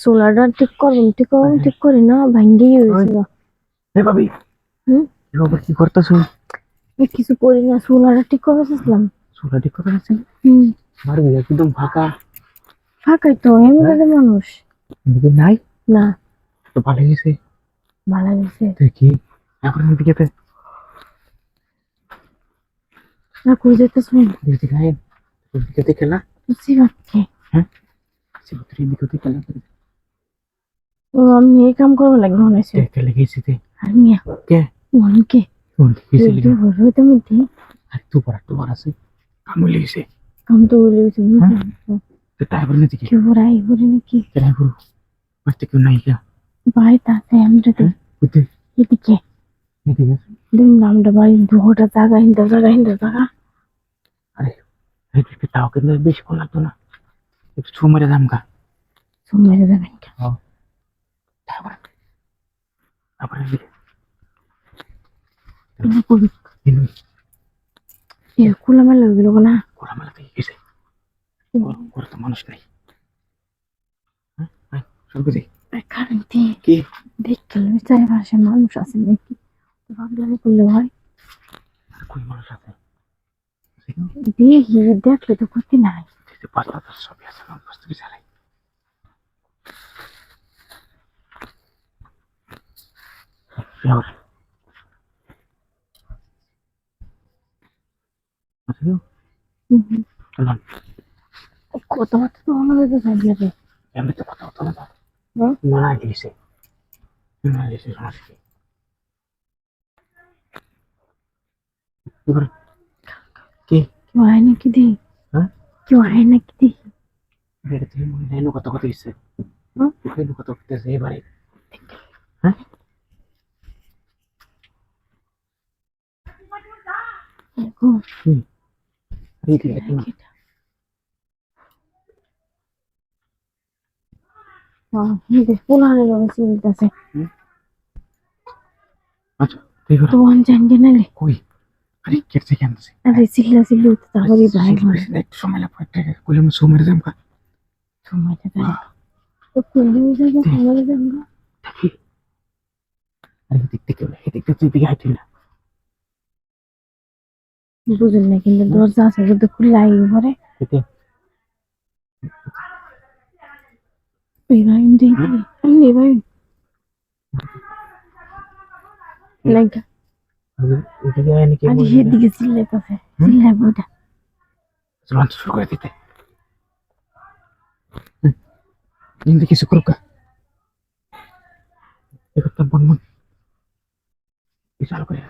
চুলাটা ঠিক করুন ঠিক করুন ঠিক করি না ভাঙ্গি গেছিল হে ভাবি হুম? খবর কি করতেছো? কিছু করি না চুলাটা ঠিক করেছিলাম চুলা ঠিক করে আছেন হুম। আমার একদম ফাঁকা। ফাঁকাই তো এমনি মানুষ। এদিকে নাই? না। তো ভালো গেছে ভালো গেছে দেখি এখন এদিকে না কই যেতে শুন দেখতে খাই এদিকে দেখে না? বুঝছি হ্যাঁ? সে ভিতরে এদিকে দেখে না। ও আমি এই কাম করব লাগবে মনে হচ্ছে। লেগেছে তে আর মিয়া। কে? আর তু পড়া আছে। কামু লেগেছে কাম তো তো তাই বলে দিকে নাকি? কেউ নাই গা বাড়ি তাতে আমরা তো বুঝতে এদিকে। এদিকে দুই নামটা বাড়ি দুটা জায়গা হিন্দা জায়গা হিন্দা জায়গা। আরে এদিকে তাও কিন্তু বেশি কোন লাগতো না। একটু ছু মেরে দাম যাবেন তারপরে তারপরে এদিকে কিন্তু কবি এনুই এ খোলা মেলা হয়ে গেল না খোলামেলা থেকে গেছে ওর তো মানুষ নেই হ্যাঁ আয়, শুরু করি কারণ কি দেখতে চারিপাশে মানুষ আছে নাকি ভাবলাম করলে হয় আর কই মানুষ আছে দেখি দেখলে তো ক্ষতি নাই পাতলা তার ছবি আছে কি চালাই এবার আচ্ছা চলুন কথাবার্তা তো মনে হয়েছে যাবে কথা হতো না তো গেছে সমস্যা কি কেউ আয় নাকি নেই কত কত ইচ্ছে? কত করতেছে এবারে হ্যাঁ না। পুনারে রয়েছে আছে আচ্ছা তো আন জানবে নালে কই? আরে কেটে কেন আরে চিল্লা চিল্লি উঠতে তাহলে ভাই একটু সময় লাগবে একটা কইলাম সুমের দাম কা সময়টা দেয় তো কুলি যাবে? কুলি যাবে দেখি। আরে দিক থেকে এদিক তুই দিকে হাঁটি না। বুঝলেন না কিন্তু দরজা আছে যদি খুলে আই ঘরে দেখি। লাগা এদিকে আরে এদিকে চিল্লাইতেছে চিল্লাই বইটা লঞ্চ শুরু করে দিতে। কিন্তু কিছু করুক একটা বন মন বিশাল করে